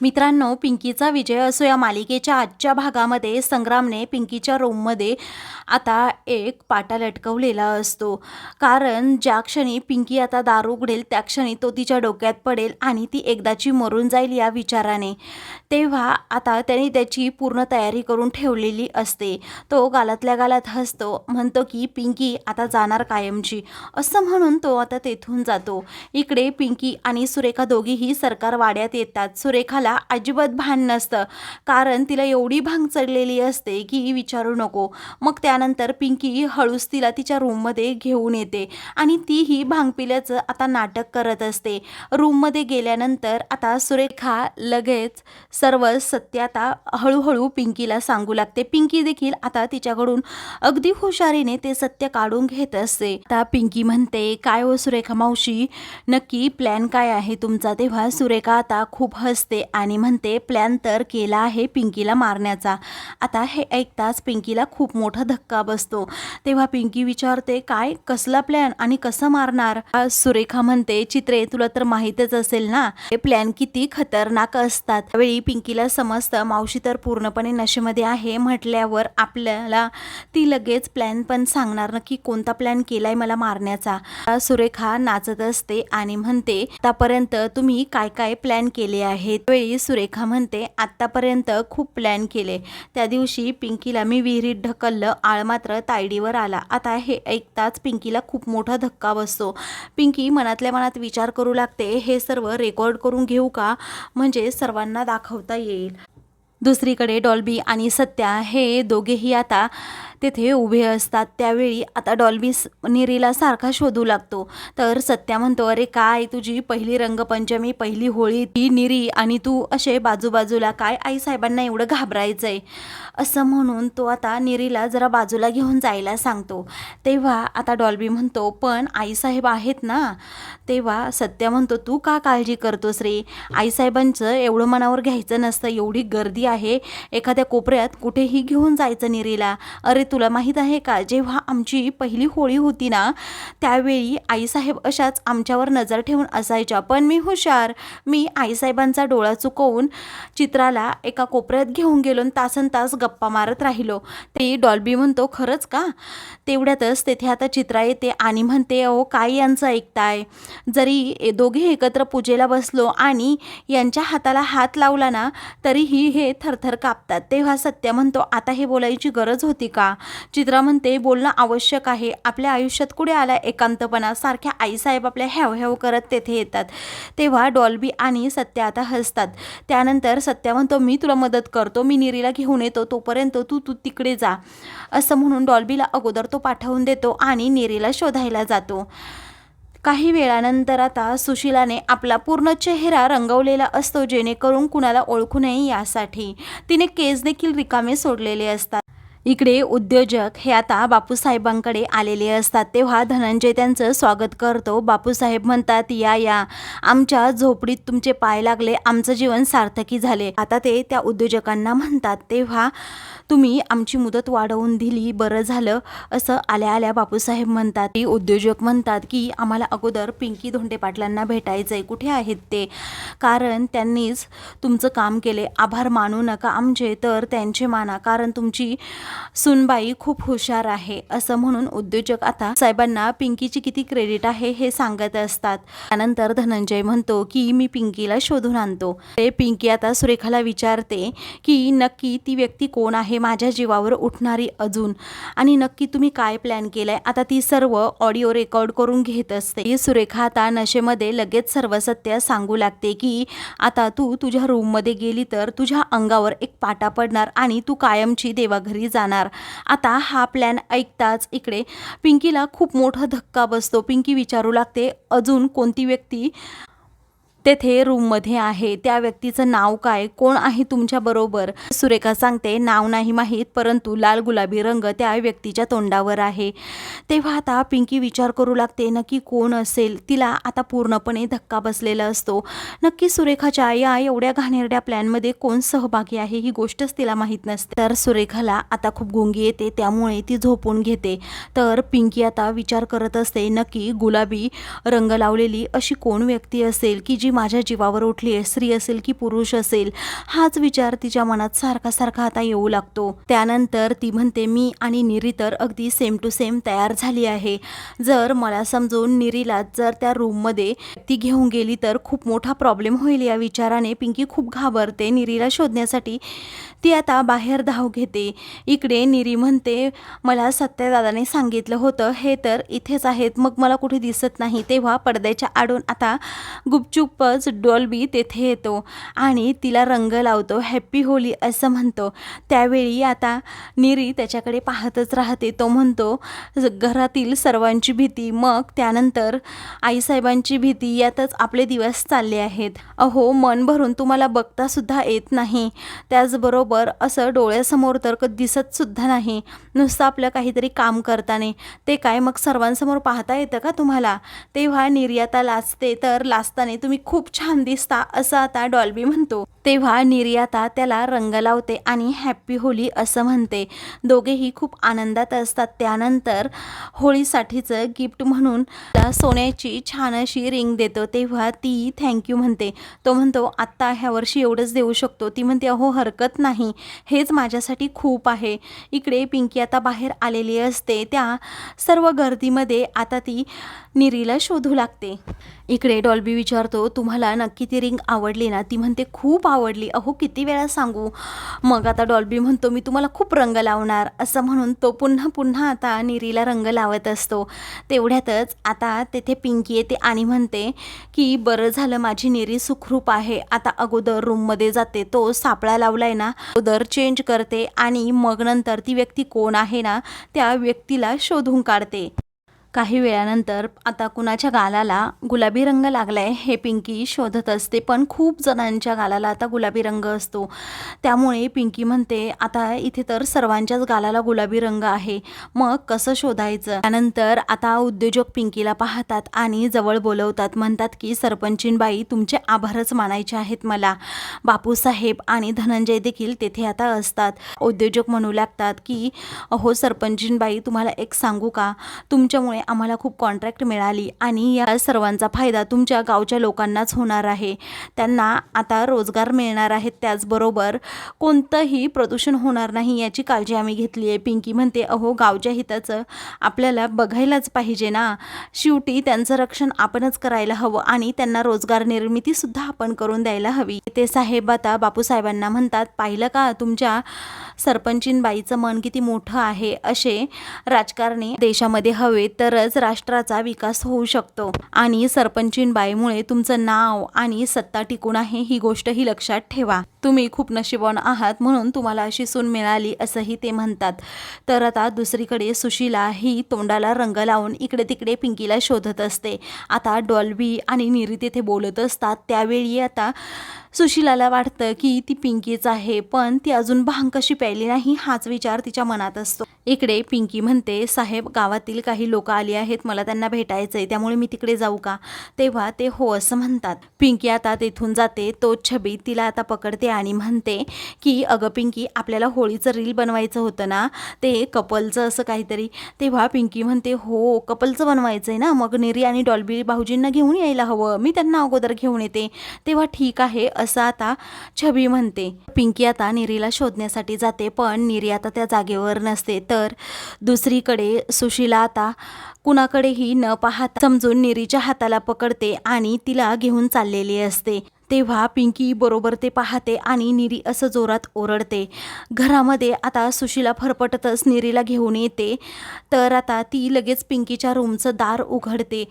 मित्रांनो पिंकीचा विजय असो या मालिकेच्या आजच्या भागामध्ये संग्रामने पिंकीच्या रूममध्ये आता एक पाटा लटकवलेला असतो. कारण ज्या क्षणी पिंकी आता दार उघडेल त्या क्षणी तो तिच्या डोक्यात पडेल आणि ती एकदाची मरून जाईल या विचाराने. तेव्हा आता त्याने त्याची पूर्ण तयारी करून ठेवलेली असते. तो गालातल्या गालात हसतो म्हणतो की पिंकी आता जाणार कायमची. असं म्हणून तो आता तेथून जातो. इकडे पिंकी आणि सुरेखा दोघीही सरकार वाड्यात येतात. सुरेखाला अजिबात भान नसतं. कारण तिला एवढी भांग चढलेली असते की विचारू नको. मग त्यानंतर पिंकी हळूच तिला तिच्या रूममध्ये घेऊन येते आणि तीही भांग पिल्याचं आता नाटक करत असते. रूममध्ये गेल्यानंतर आता सुरेखा लगेच सर्व सत्य आता हळूहळू पिंकीला सांगू लागते. पिंकी देखील आता तिच्याकडून अगदी हुशारीने ते सत्य काढून घेत असते. आता पिंकी म्हणते काय हो सुरेखा मावशी? नक्की प्लॅन काय आहे तुमचा? तेव्हा सुरेखा आता खूप हसते आणि म्हणते प्लॅन तर केला आहे पिंकीला मारण्याचा. आता हे ऐकताच पिंकीला खूप मोठा धक्का बसतो. तेव्हा पिंकी विचारते काय? कसला प्लॅन? आणि कसं मारणार? सुरेखा म्हणते चित्रे तुला तर माहीतच असेल ना हे प्लॅन किती खतरनाक असतात. त्यावेळी पिंकीला समजतं मावशी तर पूर्णपणे नशेमध्ये आहे म्हटल्यावर आपल्याला ती लगेच प्लॅन पण सांगणार नक्की कोणता प्लॅन केलाय मला मारण्याचा. सुरेखा नाचत असते आणि म्हणते आतापर्यंत तुम्ही काय काय प्लॅन केले आहेत? त्यावेळी सुरेखा म्हणते आत्तापर्यंत खूप प्लॅन केले. त्या दिवशी पिंकीला मी विहिरीत ढकललं आळ मात्र तायडीवर आला. आता हे ऐकताच पिंकीला खूप मोठा धक्का बसतो. पिंकी मनातल्या मनात विचार करू लागते हे सर्व रेकॉर्ड करून घेऊ का? म्हणजे सर्वांना दाखवता येईल. दुसरीकडे डॉल्बी आणि सत्या हे दोघेही आता तेथे उभे असतात. त्यावेळी आता डॉल्बी निरीला सारखा शोधू लागतो. तर सत्या म्हणतो अरे काय तुझी पहिली रंगपंचमी पहिली होळी ती निरी आणि तू असे बाजूबाजूला काय आईसाहेबांना एवढं घाबरायचं आहे असं म्हणून तो आता निरीला जरा बाजूला घेऊन जायला सांगतो. तेव्हा आता डॉल्बी म्हणतो पण आईसाहेब आहेत ना? तेव्हा सत्या म्हणतो तू का काळजी करतोस रे? आईसाहेबांचं एवढं मनावर घ्यायचं नसतं. एवढी गर्दी आहे. एखाद्या कोपऱ्यात कुठेही घेऊन जायचं निरीला. अरे तुला माहीत आहे का? जेव्हा आमची पहिली होळी होती ना त्यावेळी आईसाहेब अशाच आमच्यावर नजर ठेवून असायच्या. पण मी हुशार. मी आईसाहेबांचा डोळा चुकवून चित्राला एका कोपऱ्यात घेऊन गेलो आणि तासन तास गप्पा मारत राहिलो. ते डॉल्बी म्हणतो खरंच का? तेवढ्यातच तेथे आता चित्रा येते आणि म्हणते अहो काय यांचं ऐकताय? जरी दोघे एकत्र पूजेला बसलो आणि यांच्या हाताला हात लावला ना तरीही हे थरथर कापतात. तेव्हा सत्य म्हणतो आता हे बोलायची गरज होती का? चित्रा म्हणते बोलणं आवश्यक आहे. आपल्या आयुष्यात कुठे आला एकांतपणा? सारख्या आईसाहेब आपल्या हॅव हॅव करत तेथे येतात. तेव्हा डॉल्बी आणि सत्य आता हसतात. त्यानंतर सत्या म्हणतो मी तुला मदत करतो. मी निरीला घेऊन येतो. तोपर्यंत तू तू तिकडे जा. असं म्हणून डॉल्बीला अगोदर तो पाठवून देतो आणि निरीला शोधायला जातो. काही वेळानंतर आता सुशीलाने आपला पूर्ण चेहरा रंगवलेला असतो जेणेकरून कुणाला ओळखू नये यासाठी. तिने केस देखील रिकामे सोडलेले असतात. इकडे उद्योजक हे आता बापूसाहेबांकडे आलेले असतात. तेव्हा धनंजय त्यांचं स्वागत करतो. बापूसाहेब म्हणतात या या. आमच्या झोपडीत तुमचे पाय लागले. आमचं जीवन सार्थकी झाले. आता ते त्या उद्योजकांना म्हणतात तेव्हा तुम्ही आमची मुदत वाढवून दिली. बरं झालं. असं आल्या आल्या बापूसाहेब म्हणतात. ती उद्योजक म्हणतात की आम्हाला अगोदर पिंकी धोंडे पाटलांना भेटायचं आहे कुठे आहेत ते? कारण त्यांनीच तुमचं काम केले. आभार मानू नका आमचे. तर त्यांचे माना. कारण तुमची सुनबाई खूप हुशार आहे. असं म्हणून उद्योजक आता साहेबांना पिंकीची किती क्रेडिट आहे हे सांगत असतात. त्यानंतर धनंजय म्हणतो की मी पिंकीला शोधून आणतो. ते पिंकी आता सुरेखाला विचारते की नक्की ती व्यक्ती कोण आहे? माझ्या जीवावर उठणारी अजून. आणि नक्की तुम्ही काय प्लॅन केलाय? आता ती सर्व ऑडिओ रेकॉर्ड करून घेत असते. सुरेखा आता नशेमध्ये लगेच सर्व सत्य सांगू लागते की आता तू तुझ्या रूममध्ये गेली तर तुझ्या अंगावर एक पाटा पडणार आणि तू कायमची देवाघरी जा. जाणार. आता हा प्लॅन ऐकताच इकडे पिंकीला खूप मोठा धक्का बसतो. पिंकी विचारू लागते अजून कोणती व्यक्ती तेथे रूममध्ये आहे. त्या व्यक्तीचं नाव काय? कोण आहे तुमच्याबरोबर सुरेखा सांगते नाव नाही माहीत परंतु लाल गुलाबी रंग त्या व्यक्तीच्या तोंडावर आहे. तेव्हा आता पिंकी विचार करू लागते नक्की कोण असेल? तिला आता पूर्णपणे धक्का बसलेला असतो. नक्की सुरेखाच्या या एवढ्या घाणेरड्या प्लॅनमध्ये कोण सहभागी आहे? ही गोष्टच तिला माहीत नसते. तर सुरेखाला आता खूप गुंगी येते त्यामुळे ती झोपून घेते. तर पिंकी आता विचार करत असते नक्की गुलाबी रंग लावलेली अशी कोण व्यक्ती असेल की जी जी माझ्या जीवावर उठली आहे स्त्री असेल की पुरुष असेल हाच विचार तिच्या मनात सारखा सारखा आता येऊ लागतो. त्यानंतर ती म्हणते मी आणि निरी तर अगदी सेम टू सेम तयार झाली आहे. जर मला समजून निरीला जर त्या रूममध्ये ती घेऊन गेली तर खूप मोठा प्रॉब्लेम होईल. या विचाराने पिंकी खूप घाबरते निरीला शोधण्यासाठी. ती आता बाहेर धाव घेते. इकडे निरी म्हणते मला सत्यदादाने सांगितलं होतं हे तर इथेच आहेत मग मला कुठे दिसत नाही. तेव्हा पडद्याच्या आडून आता खूपच डॉल्बी तेथे येतो आणि तिला रंग लावतो हॅप्पी होली असं म्हणतो. त्यावेळी आता निरी त्याच्याकडे पाहतच राहते. तो म्हणतो घरातील सर्वांची भीती. मग त्यानंतर आईसाहेबांची भीती यातच आपले दिवस चालले आहेत. अहो मन भरून तुम्हाला बघतासुद्धा येत नाही. त्याचबरोबर असं डोळ्यासमोर तर दिसतसुद्धा नाही. नुसतं आपलं काहीतरी काम करताने. ते काय मग सर्वांसमोर पाहता येतं का तुम्हाला? तेव्हा निर्याता लाचते तर लाचताने तुम्ही खूप छान दिसता असं आता डॉल्बी म्हणतो. तेव्हा निर्याता त्याला रंग लावते आणि हॅप्पी होली असं म्हणते. दोघेही खूप आनंदात असतात. त्यानंतर होळीसाठीचं गिफ्ट म्हणून सोन्याची छान अशी रिंग देतो. तेव्हा ती थँक्यू म्हणते. तो म्हणतो आत्ता ह्या वर्षी एवढंच देऊ शकतो. ती म्हणते अहो हरकत नाही. हेच माझ्यासाठी खूप आहे. इकडे पिंकी आता बाहेर आलेली असते. त्या सर्व गर्दीमध्ये आता ती निरीला शोधू लागते. इकडे डॉल्बी विचारतो तुम्हाला नक्की ती रिंग आवडली ना ती म्हणते खूप आवडली. अहो किती वेळा सांगू? मग आता डॉल्बी म्हणतो मी तुम्हाला खूप रंग लावणार. असं म्हणून तो पुन्हा पुन्हा आता निरीला रंग लावत असतो. तेवढ्यातच आता तेथे पिंकी येते आणि म्हणते की बरं झालं माझी निरी सुखरूप आहे. आता अगोदर रूममध्ये जाते. तो सापळा लावलाय ना अगोदर चेंज करते आणि मग नंतर ती व्यक्ती कोण आहे ना त्या व्यक्तीला शोधून काढते. काही वेळानंतर आता कुणाच्या गालाला गुलाबी रंग लागला आहे हे पिंकी शोधत असते पण खूप जणांच्या गालाला आता गुलाबी रंग असतो. त्यामुळे पिंकी म्हणते आता इथे तर सर्वांच्याच गालाला गुलाबी रंग आहे. मग कसं शोधायचं? त्यानंतर आता उद्योजक पिंकीला पाहतात आणि जवळ बोलवतात म्हणतात की सरपंचीनबाई तुमचे आभारच मानायचे आहेत मला. बापूसाहेब आणि धनंजय देखील तेथे आता असतात. उद्योजक म्हणू लागतात की अहो सरपंचीनबाई तुम्हाला एक सांगू का? तुमच्यामुळे आम्हाला खूप कॉन्ट्रॅक्ट मिळाली आणि या सर्वांचा फायदा तुमच्या गावच्या लोकांनाच होणार आहे. त्यांना आता रोजगार मिळणार आहेत त्याचबरोबर कोणतंही प्रदूषण होणार नाही याची काळजी आम्ही घेतली आहे. पिंकी म्हणते अहो गावच्या हिताचं आपल्याला बघायलाच पाहिजे ना. शेवटी त्यांचं रक्षण आपणच करायला हवं आणि त्यांना रोजगार निर्मितीसुद्धा आपण करून द्यायला हवी. ते साहेब आता बापूसाहेबांना म्हणतात पाहिलं का तुमच्या सरपंचीनबाईचं मन किती मोठं आहे? असे राजकारणी देशामध्ये हवे तरच राष्ट्राचा विकास होऊ शकतो. आणि सरपंचीनबाईमुळे तुमचं नाव आणि सत्ता टिकून आहे ही गोष्टही लक्षात ठेवा. तुम्ही खूप नशिबवान आहात म्हणून तुम्हाला अशी सून मिळाली असंही ते म्हणतात. तर आता दुसरीकडे सुशीला ही तोंडाला रंग लावून इकडे तिकडे पिंकीला शोधत असते. आता डॉल्बी आणि निरी तिथे बोलत असतात. त्यावेळी आता सुशीलाला वाटतं की ती पिंकीच आहे पण ती अजून भांग कशी प्यायली नाही हाच विचार तिच्या मनात असतो. इकडे पिंकी म्हणते साहेब गावातील काही लोक आली आहेत मला त्यांना भेटायचं आहे त्यामुळे मी तिकडे जाऊ का? तेव्हा ते हो असं म्हणतात. पिंकी आता तेथून जाते तो छबी तिला आता पकडते आणि म्हणते की अगं पिंकी आपल्याला होळीचं रील बनवायचं होतं ना ते कपलचं असं काहीतरी. तेव्हा पिंकी म्हणते हो कपलचं बनवायचं आहे ना मग निरी आणि डॉल्बी भाऊजींना घेऊन यायला हवं मी त्यांना अगोदर घेऊन येते. तेव्हा ठीक आहे असं आता छबी म्हणते. पिंकी आता निरीला शोधण्यासाठी जाते पण निरी आता त्या जागेवर नसते तर दुसरीकडे सुशीला आता कुणाकडेही न पाहता समजून निरीच्या हाताला पकडते आणि तिला घेऊन चाललेली असते. तेव्हा पिंकी बरोबर ते पाहते आणि निरी असं जोरात ओरडते. घरामध्ये आता सुशीला फरफटतच निरीला घेऊन येते. तर आता ती लगेच पिंकीच्या रूमचं दार उघडते.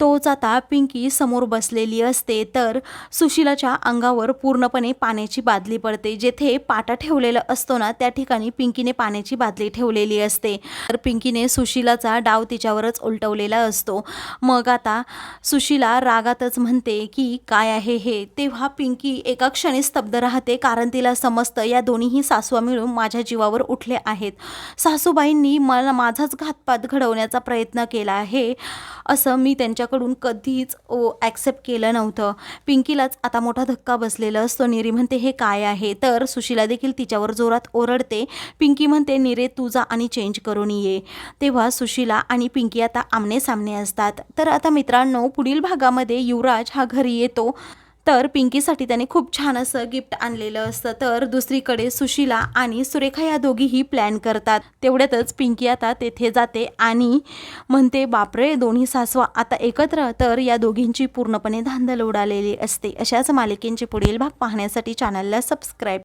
तोच आता पिंकी समोर बसलेली असते. तर सुशीलाच्या अंगावर पूर्णपणे पाण्याची बादली पडते. जेथे पाटा ठेवलेला असतो ना त्या ठिकाणी पिंकीने पाण्याची बादली ठेवलेली असते. तर पिंकीने सुशीलाचा डाव तिच्यावरच उलटवलेला असतो. मग आता सुशीला रागातच म्हणते की काय आहे हे? ते तेव्हा पिंकी एका क्षणी स्तब्ध राहते कारण तिला समजतं या दोन्हीही सासवा मिळून माझ्या जीवावर उठले आहेत. सासूबाईंनी मला माझाच घातपात घडवण्याचा प्रयत्न केला आहे असं मी त्यांच्याकडून कधीच ॲक्सेप्ट केलं नव्हतं. पिंकीलाच आता मोठा धक्का बसलेला असतो. निरी म्हणते हे काय आहे? तर सुशीला देखील तिच्यावर जोरात ओरडते. पिंकी म्हणते निरे तुझा आणि चेंज करून ये. तेव्हा सुशीला आणि पिंकी आता आमने सामने असतात. तर आता मित्रांनो पुढील भागामध्ये युवराज हा घरी येतो. तर पिंकीसाठी त्याने खूप छान असं गिफ्ट आणलेलं असतं. तर दुसरीकडे सुशिला आणि सुरेखा या दोघीही प्लॅन करतात. तेवढ्यातच पिंकी आता तेथे जाते आणि म्हणते बापरे दोन्ही सासवा आता एकत्र. तर या दोघींची पूर्णपणे धांदल उडालेली असते. अशाच मालिकेंचे पुढील भाग पाहण्यासाठी चॅनलला सबस्क्राईब